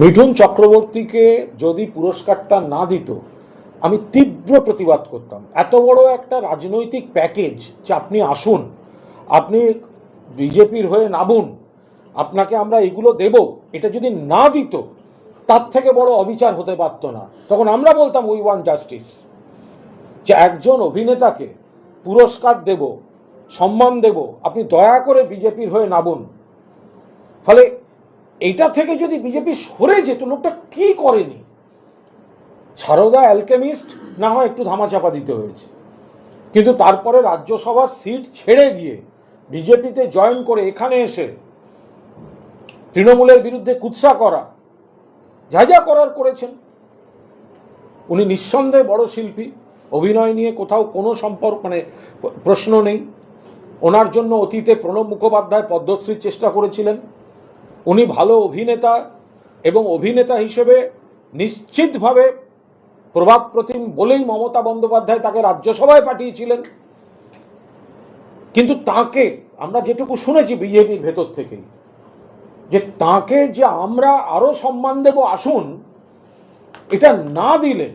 মিঠুন চক্রবর্তীকে যদি পুরস্কারটা না দিত, আমি তীব্র প্রতিবাদ করতাম। এত বড় একটা রাজনৈতিক প্যাকেজ যে আপনি আসুন, আপনি বিজেপির হয়ে নামুন, আপনাকে আমরা এগুলো দেব, এটা যদি না দিত, তার থেকে বড় অবিচার হতে পারতো না। তখন আমরা বলতাম উই ওয়ান্ট জাস্টিস যে একজন অভিনেতাকে পুরস্কার দেব, সম্মান দেব, আপনি দয়া করে বিজেপির হয়ে নামুন। ফলে এইটা থেকে যদি বিজেপি সরে যেত, লোকটা কি করেনি? সারদা অ্যালকেমিস্ট না হয় একটু ধামাচাপা দিতে হয়েছে। কিন্তু তারপরে রাজ্যসভার সিট ছেড়ে গিয়ে বিজেপিতে জয়েন করে এখানে এসে তৃণমূলের বিরুদ্ধে কুৎসা করা, যা যা করার করেছেন। উনি নিঃসন্দেহে বড় শিল্পী, অভিনয় নিয়ে কোথাও কোনো সম্পর্ক মানে প্রশ্ন নেই। ওনার জন্য অতীতে প্রণব মুখোপাধ্যায় পদ্মশ্রীর চেষ্টা করেছিলেন। উনি ভালো অভিনেতা এবং অভিনেতা হিসেবে নিশ্চিতভাবে প্রভাব প্রতিম বলেই মমতা বন্দ্যোপাধ্যায় তাকে রাজ্যসভায় পাঠিয়েছিলেন। কিন্তু তাকে আমরা যেটুকু শুনেছি বিজেপির ভেতর থেকেই, যে তাকে যে আমরা আরও সম্মান দেব, আসুন, এটা না দিলে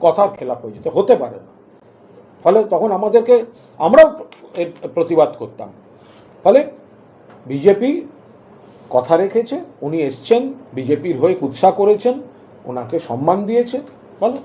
কথার খেলাপ হয়ে যেত, হতে পারে না। ফলে তখন আমাদেরকে আমরাও প্রতিবাদ করতাম। ফলে বিজেপি কথা রেখেছে উনি এসছেন বিজেপির হয়ে কুৎসা করেছেন ওনাকে সম্মান দিয়েছে ফলে